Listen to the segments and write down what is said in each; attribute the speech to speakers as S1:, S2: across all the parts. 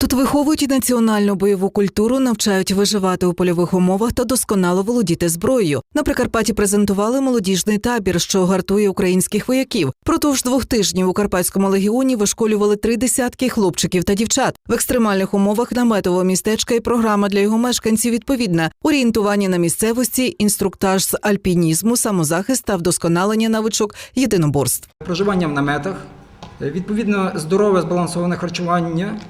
S1: Тут виховують національну бойову культуру, навчають виживати у польових умовах та досконало володіти зброєю. На Прикарпатті презентували молодіжний табір, що гартує українських вояків. Продовж двох тижнів у Карпатському легіоні вишколювали три десятки хлопчиків та дівчат. В екстремальних умовах наметового містечка і програма для його мешканців відповідна: орієнтування на місцевості, інструктаж з альпінізму, самозахист та вдосконалення навичок єдиноборств.
S2: проживання в наметах, відповідно здорове збалансоване харчування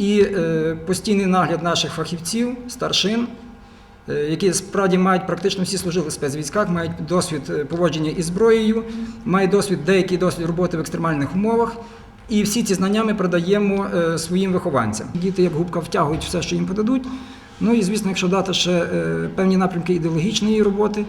S2: і е, постійний нагляд наших фахівців, старшин, е, які справді мають практично всі служили в спецвійськах, мають досвід е, поводження із зброєю, мають досвід, деякий досвід роботи в екстремальних умовах. І всі ці знання ми продаємо своїм вихованцям. Діти як губка втягують все, що їм подадуть. Ну і звісно, якщо дати ще певні напрямки ідеологічної роботи,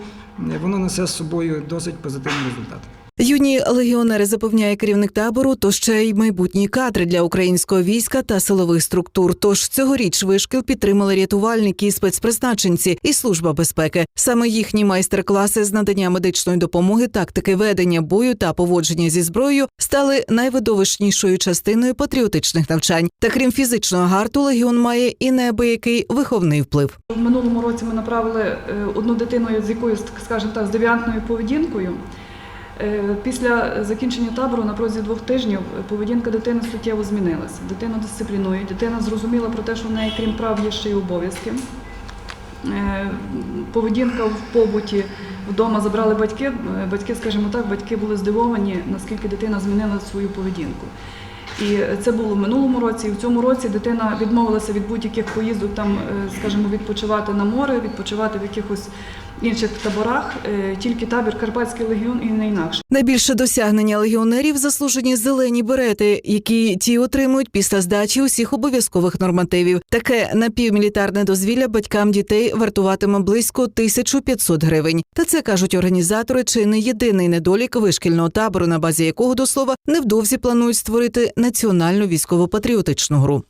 S2: воно несе з собою досить позитивний результат.
S1: Юні легіонери запевняє керівник табору, то ще й майбутні кадри для українського війська та силових структур. Тож цьогоріч вишкіл підтримали рятувальники спецпризначенці і служба безпеки. Саме їхні майстер-класи з надання медичної допомоги, тактики ведення бою та поводження зі зброєю стали найвидовищнішою частиною патріотичних навчань. Та крім фізичного гарту, легіон має і неабиякий виховний вплив.
S3: В минулому році ми направили е, одну дитину з якоюсь, скажімо так, з девіантною поведінкою. Е, Після закінчення табору на протязі двох тижнів поведінка дитини суттєво змінилася. Дитину дисциплінують, дитина зрозуміла про те, що в неї, крім прав, є ще й обов'язки. Е, Поведінка в побуті вдома забрали батьки. Е, Батьки, скажімо так, батьки були здивовані, наскільки дитина змінила свою поведінку. І це було в минулому році. І в цьому році дитина відмовилася від будь-яких поїздок, там, скажімо, відпочивати на море, відпочивати в якихось інших таборах. Е, Тільки табір Карпатський легіон і не інакше.
S1: Найбільше досягнення легіонерів заслужені зелені берети, які ті отримують після здачі усіх обов'язкових нормативів. Таке напівмілітарне дозвілля батькам дітей вартуватиме близько 1500 гривень. Та це кажуть організатори, чи не єдиний недолік вишкільного табору, на базі якого до слова невдовзі планують створити національну військово-патріотичну гру.